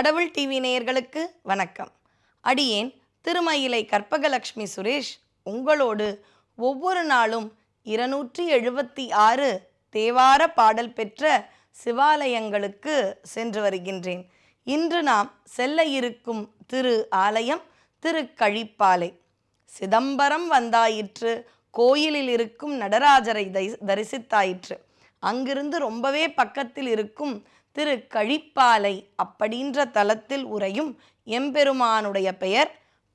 கடவுள் டிவி நேயர்களுக்கு வணக்கம். அடியேன் திருமயிலை கற்பகலட்சுமி சுரேஷ் உங்களோடு ஒவ்வொரு நாளும் இருநூற்றி எழுபத்தி ஆறு தேவார பாடல் பெற்ற சிவாலயங்களுக்கு சென்று வருகின்றேன். இன்று நாம் செல்ல இருக்கும் திரு ஆலயம் திருக்கழிப்பாலை. சிதம்பரம் வந்தாயிற்று கோயிலில் இருக்கும் நடராஜரை தரிசித்தாயிற்று. அங்கிருந்து ரொம்பவே பக்கத்தில் இருக்கும் திரு கழிப்பாலை அப்படின்ற தலத்தில் உறையும் எம்பெருமானுடைய பெயர்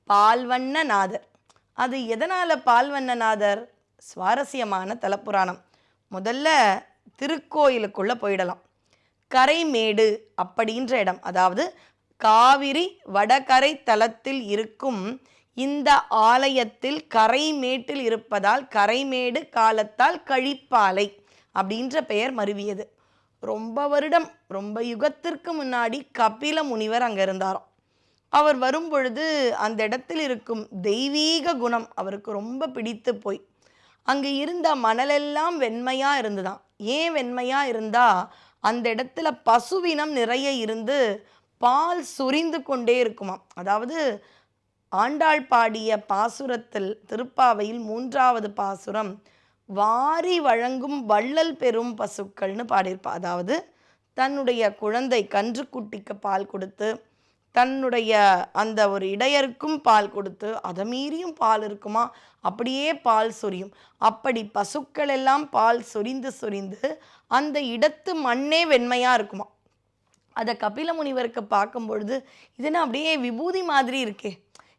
பால்வண்ணநாதர். அது எதனால் பால்வண்ணநாதர்? சுவாரஸ்யமான தலப்புராணம். முதல்ல திருக்கோயிலுக்குள்ளே போயிடலாம். கரைமேடு அப்படின்ற இடம். அதாவது காவிரி வடகரை தலத்தில் இருக்கும் இந்த ஆலயத்தில் கரைமேட்டில் இருப்பதால் கரைமேடு காலத்தால் கழிப்பாலை. அப்படின்ற பெயர் மருவியது. ரொம்ப வருடம் ரொம்ப யுகத்திற்கு முன்னாடி கபில முனிவர் அங்கே இருந்தாராம். அவர் வரும் பொழுது அந்த இடத்தில் இருக்கும் தெய்வீக குணம் அவருக்கு ரொம்ப பிடித்து போய். அங்கே இருந்த மணலெல்லாம் வெண்மையா இருந்துதான் ஏன் வெண்மையா இருந்தா அந்த இடத்துல பசுவினம் நிறைய இருந்து பால் சொரிந்து கொண்டே இருக்குமாம். அதாவது ஆண்டாள் பாடிய பாசுரத்தில் திருப்பாவையில் மூன்றாவது பாசுரம் வாரி வழங்கும் வள்ளல் பெரும் பசுக்கள்னு பாடியிருப்பா. அதாவது தன்னுடைய குழந்தை கன்றுக்குட்டிக்கு பால் கொடுத்து தன்னுடைய அந்த ஒரு இடையருக்கும் பால் கொடுத்து அதை மீறியும் பால் இருக்குமா? அப்படியே பால் சொரியும். அப்படி பசுக்கள் எல்லாம் பால் சொரிந்து சொரிந்து அந்த இடத்து மண்ணே வெண்மையாக இருக்குமா? அதை கபில முனிவருக்கு பார்க்கும் பொழுது இது அப்படியே விபூதி மாதிரி இருக்கே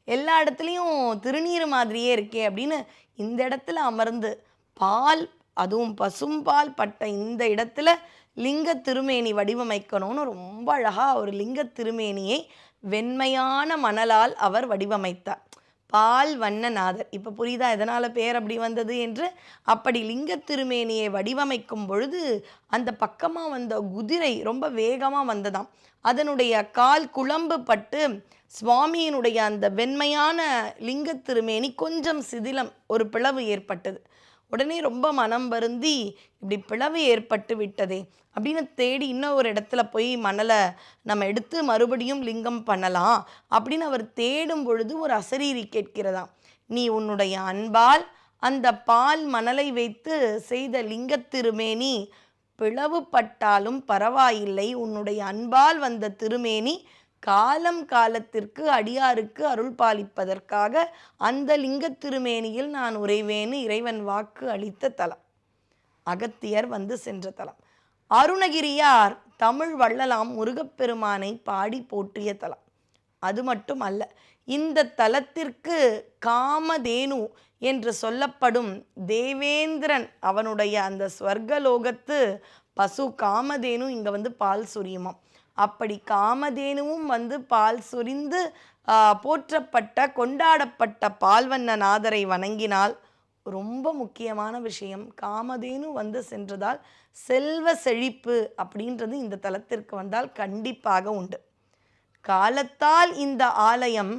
எல்லா இடத்துலையும் திருநீர் மாதிரியே இருக்கே அப்படின்னு இந்த இடத்துல அமர்ந்து பால் அதுவும் பசும்பால் பட்ட இந்த இடத்துல லிங்க திருமேனி வடிவமைக்கணும்னு ரொம்ப அழகாக ஒரு லிங்க திருமேனியை வெண்மையான மணலால் அவர் வடிவமைத்தார். பால் வண்ணநாதர். இப்போ புரியுதா? எதனால் பேர் அப்படி வந்தது என்று? அப்படி லிங்க திருமேனியை வடிவமைக்கும் பொழுது அந்த பக்கமாக வந்த குதிரை ரொம்ப வேகமாக வந்ததாம். அதனுடைய கால் குழம்பு பட்டு சுவாமியினுடைய அந்த வெண்மையான லிங்க திருமேனி கொஞ்சம் சிதிலம் ஒரு பிளவு ஏற்பட்டது. உடனே ரொம்ப மனம் வருந்தி இப்படி பிளவு ஏற்பட்டு விட்டதே அப்படின்னு தேடி இன்னும் ஒரு இடத்துல போய் மணலை நம்ம எடுத்து மறுபடியும் லிங்கம் பண்ணலாம் அப்படின்னு அவர் தேடும் பொழுது ஒரு அசரீரி கேட்கிறதாம். நீ உன்னுடைய அன்பால் அந்த பால் மணலை வைத்து செய்த லிங்கத் திருமேனி பிளவுபட்டாலும் பரவாயில்லை. உன்னுடைய அன்பால் வந்த திருமேனி காலம் காலத்திற்கு அடியாருக்கு அருள் பாலிப்பதற்காக அந்த லிங்கத் திருமேனியில் நான் உறைவேன்னு இறைவன் வாக்கு அளித்த தலம். அகத்தியர் வந்து சென்ற தலம். அருணகிரியார் தமிழ் வள்ளலாம் முருகப்பெருமானை பாடி போற்றிய தலம். அது மட்டும் அல்ல இந்த தலத்திற்கு காமதேனு என்று சொல்லப்படும் தேவேந்திரன் அவனுடைய அந்த ஸ்வர்கலோகத்து பசு காமதேனு இங்கே வந்து பால் சுரியுமாம். அப்படி காமதேனுவும் வந்து பால் சொரிந்து போற்றப்பட்ட கொண்டாடப்பட்ட பால்வண்ணநாதரை வணங்கினால் ரொம்ப முக்கியமான விஷயம். காமதேனு வந்து சென்றதால் செல்வ செழிப்பு அப்படின்றது இந்த தலத்திற்கு வந்தால் கண்டிப்பாக உண்டு. காலத்தால் இந்த ஆலயம்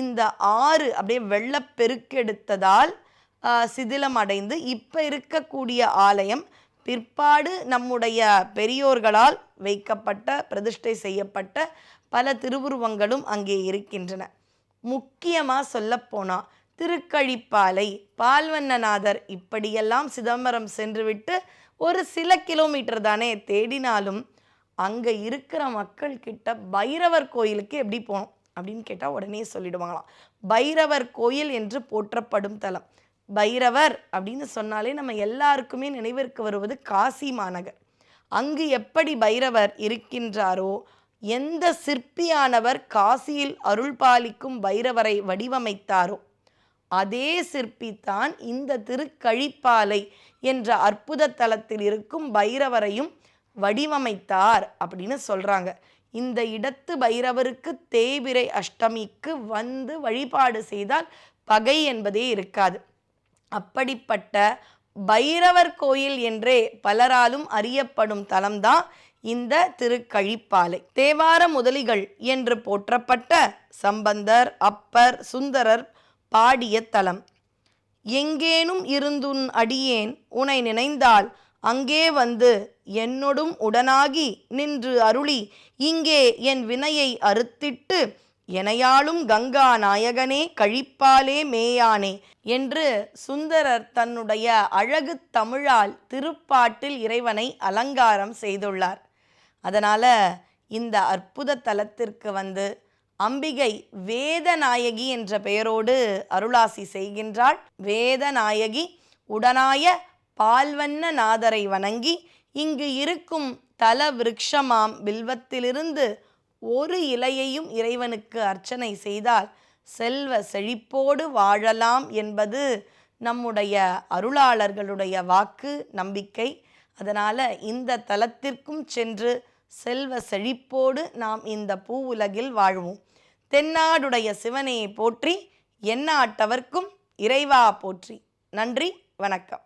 இந்த ஆறு அப்படியே வெள்ளப்பெருக்கெடுத்ததால் சிதிலம் அடைந்து இப்போ இருக்கக்கூடிய ஆலயம் பிற்பாடு நம்முடைய பெரியோர்களால் வைக்கப்பட்ட பிரதிஷ்டை செய்யப்பட்ட பல திருவுருவங்களும் அங்கே இருக்கின்றன. முக்கியமாக சொல்லப்போனால் திருக்கழிப்பாலை பால்வண்ணநாதர் இப்படியெல்லாம் சிதம்பரம் சென்றுவிட்டு ஒரு சில கிலோமீட்டர் தானே தேடினாலும் அங்கே இருக்கிற மக்கள் கிட்ட பைரவர் கோயிலுக்கு எப்படி போகணும் அப்படின்னு கேட்டால் உடனே சொல்லிடுவாங்களாம். பைரவர் கோயில் என்று போற்றப்படும் தலம். பைரவர் அப்படின்னு சொன்னாலே நம்ம எல்லாருக்குமே நினைவிற்கு வருவது காசி மாநகர். அங்கு எப்படி பைரவர் இருக்கின்றாரோ எந்த சிற்பியானவர் காசியில் அருள் பாலிக்கும் பைரவரை வடிவமைத்தாரோ அதே சிற்பி தான் இந்த திருக்கழிப்பாலை என்ற அற்புத தலத்தில் இருக்கும் பைரவரையும் வடிவமைத்தார் அப்படின்னு சொல்றாங்க. இந்த இடத்து பைரவருக்கு தேவிரை அஷ்டமிக்கு வந்து வழிபாடு செய்தால் பகை என்பதே இருக்காது. அப்படிப்பட்ட பைரவர் கோயில் என்றே பலராலும் அறியப்படும் தலம்தான் இந்த திருக்கழிப்பாலை. தேவார முதலிகள் என்று போற்றப்பட்ட சம்பந்தர் அப்பர் சுந்தரர் பாடிய தலம். எங்கேனும் இருந்துன் அடியேன் உனை நினைந்தால் அங்கே வந்து என்னொடும் உடனாகி நின்று அருளி இங்கே என் வினையை அறுத்திட்டு எனையாளும் கங்கா நாயகனே கழிப்பாலே மேயானே என்று சுந்தரர் தன்னுடைய அழகு தமிழால் திருப்பாட்டில் இறைவனை அலங்காரம் செய்துள்ளார். அதனால் இந்த அற்புத தலத்திற்கு வந்து அம்பிகை வேதநாயகி என்ற பெயரோடு அருளாசி செய்கின்றாள். வேதநாயகி உடனாய பால்வண்ண நாதரை வணங்கி இங்கு இருக்கும் தல விருட்சமாம் பில்வத்திலிருந்து ஒரு இலையையும் இறைவனுக்கு அர்ச்சனை செய்தால் செல்வ செழிப்போடு வாழலாம் என்பது நம்முடைய அருளாளர்களுடைய வாக்கு நம்பிக்கை. அதனால் இந்த தலத்திற்கும் சென்று செல்வ செழிப்போடு நாம் இந்த பூ உலகில் வாழ்வோம். தென்னாடுடைய சிவனையை போற்றி எண்ணாட்டவர்க்கும் இறைவா போற்றி. நன்றி வணக்கம்.